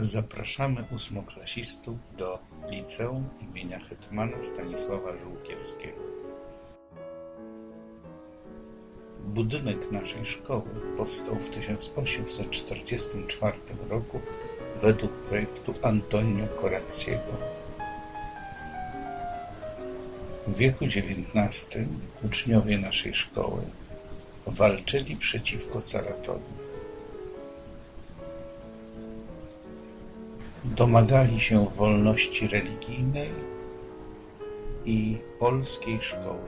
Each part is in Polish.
Zapraszamy ósmoklasistów do liceum imienia hetmana Stanisława Żółkiewskiego. Budynek naszej szkoły powstał w 1844 roku według projektu Antonio Corazziego. W wieku XIX uczniowie naszej szkoły walczyli przeciwko caratowi. Domagali się wolności religijnej i polskiej szkoły.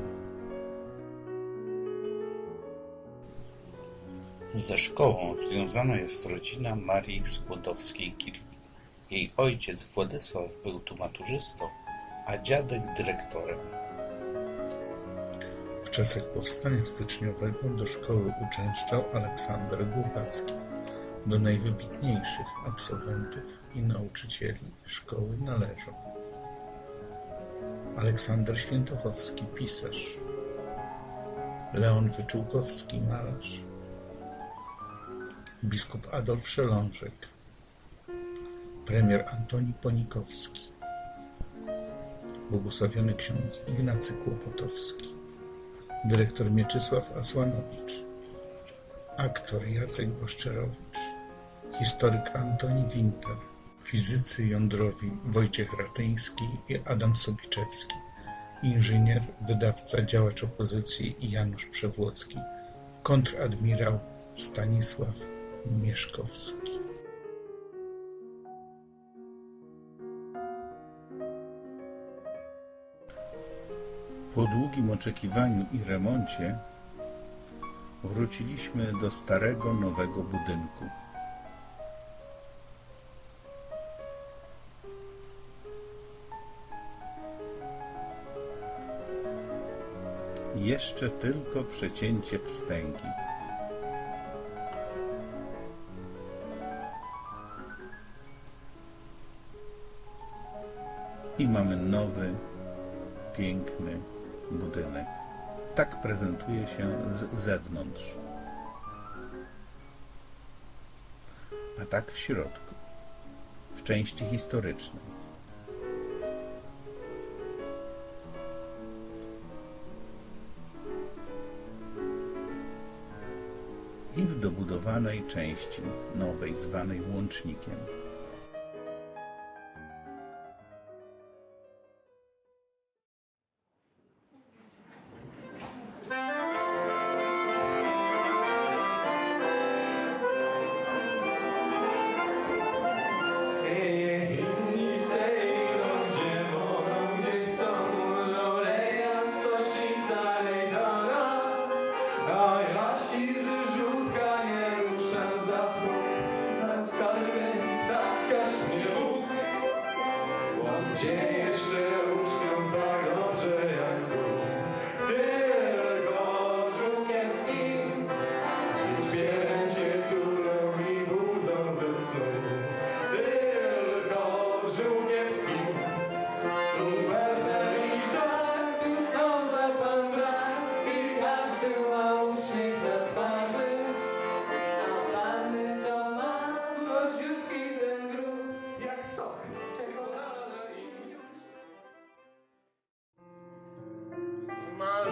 Ze szkołą związana jest rodzina Marii Skłodowskiej-Curie. Jej ojciec Władysław był tu maturzystą, a dziadek dyrektorem. W czasach powstania styczniowego do szkoły uczęszczał Aleksander Głowacki. Do najwybitniejszych absolwentów i nauczycieli szkoły należą. Aleksander Świętochowski, pisarz, Leon Wyczółkowski, malarz, biskup Adolf Szelążek, premier Antoni Ponikowski, błogosławiony ksiądz Ignacy Kłopotowski, dyrektor Mieczysław Asłanowicz, aktor Jacek Boszczerowicz, historyk Antoni Winter, fizycy jądrowi Wojciech Ratyński i Adam Sobiczewski, inżynier, wydawca, działacz opozycji Janusz Przewłocki, kontradmirał Stanisław Mieszkowski. Po długim oczekiwaniu i remoncie wróciliśmy do starego, nowego budynku. Jeszcze tylko przecięcie wstęgi. I mamy nowy, piękny budynek. Tak prezentuje się z zewnątrz. A tak w środku, w części historycznej. I w dobudowanej części nowej, zwanej łącznikiem. Inni Yeah.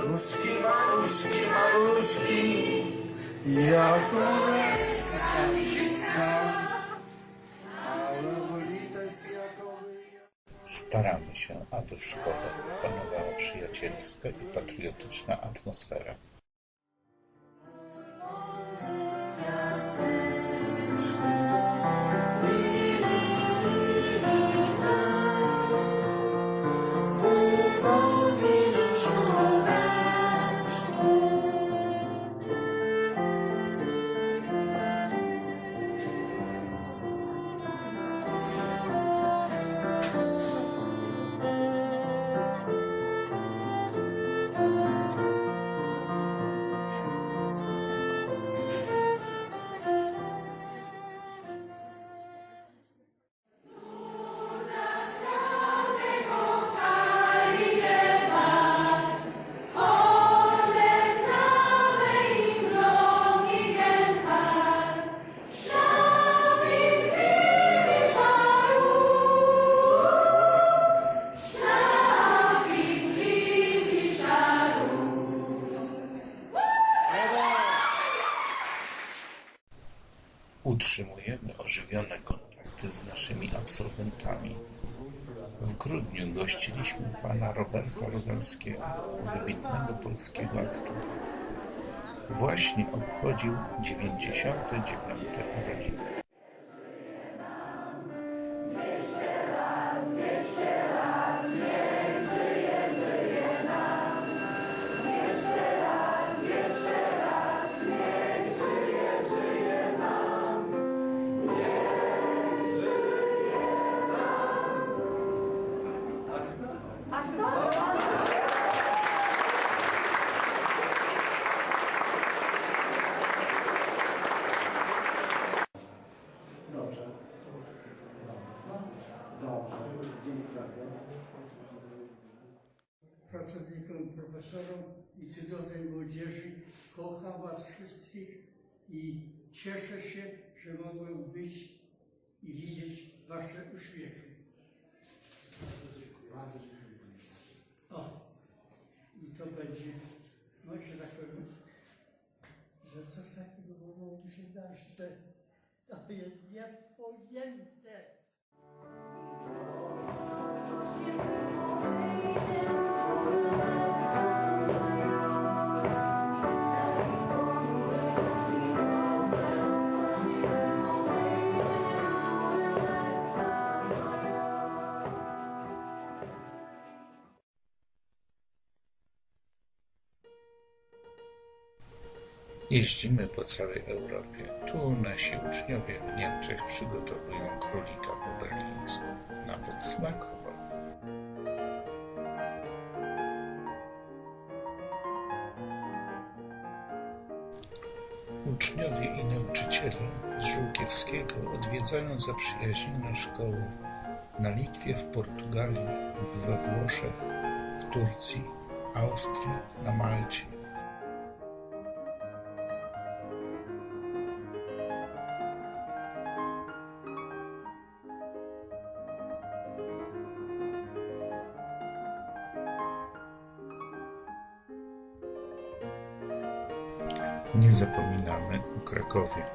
Maluszki, maluszki, maluszki, jak Staramy się, aby w szkole panowała przyjacielska i patriotyczna atmosfera. Utrzymujemy ożywione kontakty z naszymi absolwentami. W grudniu gościliśmy pana Roberta Rogalskiego, wybitnego polskiego aktora. Właśnie obchodził 99. urodziny. Wszystkich i cieszę się, że mogłem być i widzieć Wasze uśmiechy. Bardzo dziękuję. O, i to będzie, no że tak powiem, że coś takiego mogło mi się zdarzyć, że to jest niepojęte. Jeździmy po całej Europie. Tu nasi uczniowie w Niemczech przygotowują królika po berlińsku. Nawet smakował. Uczniowie i nauczyciele z Żółkiewskiego odwiedzają zaprzyjaźnione szkoły na Litwie, w Portugalii, we Włoszech, w Turcji, Austrii, na Malcie. Nie zapominamy o Krakowie.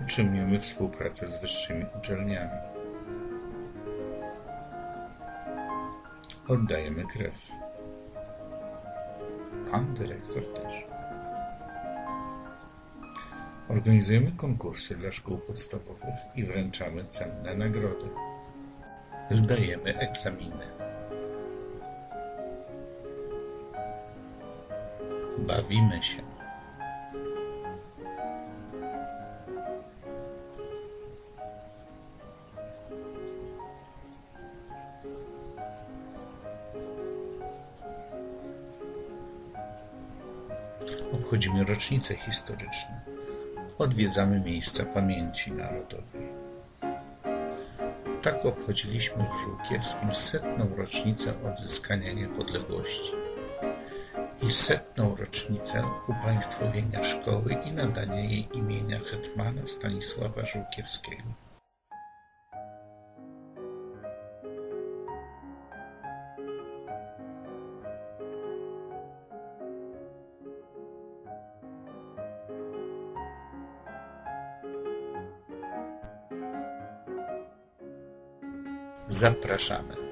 Utrzymujemy współpracę z wyższymi uczelniami. Oddajemy krew. Pan dyrektor też. Organizujemy konkursy dla szkół podstawowych i wręczamy cenne nagrody. Zdajemy egzaminy. Bawimy się. Obchodzimy rocznice historyczne. Odwiedzamy miejsca pamięci narodowej. Tak obchodziliśmy w Żółkiewskim setną rocznicę odzyskania niepodległości i setną rocznicę upaństwowienia szkoły i nadania jej imienia hetmana Stanisława Żółkiewskiego. Zapraszamy.